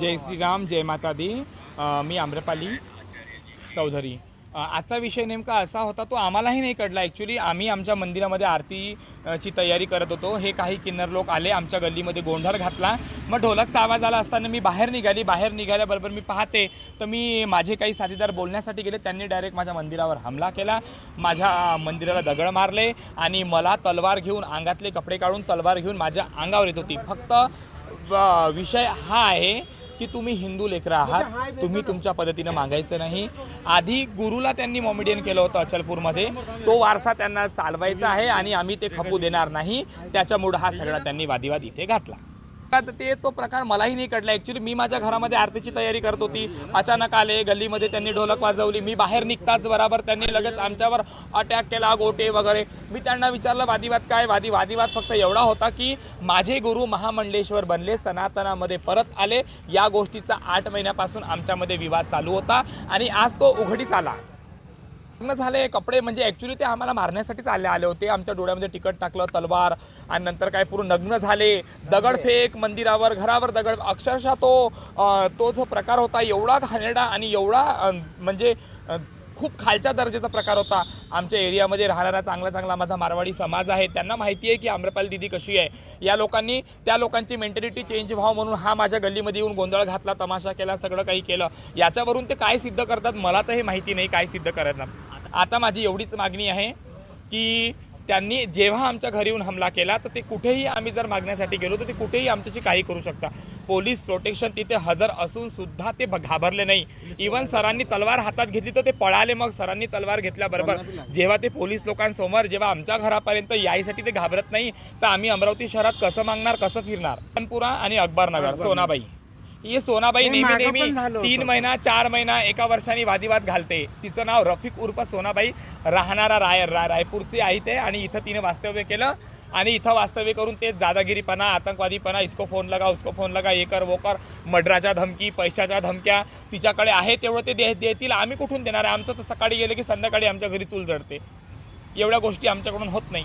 जय श्रीराम जय माता दी. मी आम्रपाली चौधरी. आजचा विषय नेमका असा होता तो आम्हालाही नाही कळला. ॲक्च्युली आम्ही आमच्या मंदिरामध्ये आरतीची तयारी करत होतो. हे काही किन्नर लोक आले आमच्या गल्लीमध्ये गोंधळ घातला. मग ढोलकचा आवाज आला असताना मी बाहेर निघाली. बाहेर निघाल्याबरोबर मी पाहते तर मी माझे काही साथीदार बोलण्यासाठी गेले. त्यांनी डायरेक्ट माझ्या मंदिरावर हमला केला. माझ्या मंदिराला दगड मारले आणि मला तलवार घेऊन अंगातले कपडे काढून तलवार घेऊन माझ्या अंगावर येत होती. फक्त व- विषय हा आहे की तुम्ही हिंदू लेकरं आहात तुम्ही तुमच्या पद्धतीनं मागायचं नाही. आधी गुरुला त्यांनी मॉमेडियन केलं होतं अचलपूरमध्ये. तो वारसा त्यांना चालवायचा आहे आणि आम्ही ते खपू देणार नाही. त्याच्यामुळं हा सगळा त्यांनी वादिवाद इथे घातला. आता ते तो प्रकार मलाही नाही कळला. ॲक्च्युली मी माझ्या घरामध्ये आरतीची तयारी करत होती. अचानक आले गल्लीमध्ये त्यांनी ढोलक वाजवली. मी बाहेर निघताच बराबर त्यांनी लगेच आमच्यावर अटॅक केला गोटे वगैरे. मी त्यांना विचारलं वादिवाद काय? वादी वादिवाद फक्त एवढा होता की माझे गुरु महामंडलेश्वर बनले सनातनामध्ये परत आले. या गोष्टीचा आठ महिन्यापासून आमच्यामध्ये विवाद चालू होता आणि आज तो उघडीस आला. लग्न झाले कपडे म्हणजे ॲक्च्युली ते आम्हाला मारण्यासाठीच आले आले होते. आमच्या डोळ्यामध्ये तिकट टाकलं तलवार आणि नंतर काय पूर्ण नग्न झाले. दगडफेक मंदिरावर घरावर दगड. अक्षरशः तो तो जो प्रकार होता एवढा घाणेरडा आणि एवढा म्हणजे खूप खालच्या दर्जाचा प्रकार होता. आमच्या एरियामध्ये राहणारा चांगला चांगला माझा मारवाडी समाज आहे. त्यांना माहिती आहे की आम्रपाल दिदी कशी आहे. या लोकांनी त्या लोकांची मेंटॅलिटी चेंज व्हावं म्हणून हा माझ्या गल्लीमध्ये येऊन गोंधळ घातला तमाशा केला सगळं काही केलं. याच्यावरून ते काय सिद्ध करतात मला तर हे माहिती नाही काय सिद्ध करतात आता माझी एवढीच मागणी आहे की त्यांनी जेव्हा आमच्या घरी येऊन हमला केला तर ते कुठेही आम्ही जर मागण्यासाठी गेलो तर ते कुठेही आमच्याशी काही करू शकता. पोलीस प्रोटेक्शन तिथे हजर असून सुद्धा ते घाबरले नाही. इवन सरांनी तलवार हातात घेतली तर ते पळाले मग. सरांनी तलवार घेतल्याबरोबर जेव्हा ते पोलीस लोकांसमोर जेव्हा आमच्या घरापर्यंत यायसाठी ते घाबरत नाही तर आम्ही अमरावती शहरात कसं मागणार कसं फिरणार? कानपुरा आणि अकबरनगर. सोनाबाई. ही सोनाबाई हे नेहमी नेहमी तीन. महिना चार महिना एका वर्षाने वादिवाद घालते. तिचं नाव रफिक उर्फ सोनाबाई राहणारा राय रायपूरची आहे ते आणि इथं तिने वास्तव्य केलं. आणि इथं वास्तव्य करून ते दादागिरीपणा आतंकवादीपणा इसको फोन लगा उसको फोन लगा ये कर वो कर मर्डराच्या धमकी पैशाच्या धमक्या तिच्याकडे आहे तेवढं ते दे देतील. आम्ही कुठून देणार आहे? आमचं तर सकाळी गेलं की संध्याकाळी आमच्या घरी चूल जडते एवढ्या गोष्टी आमच्याकडून होत नाही.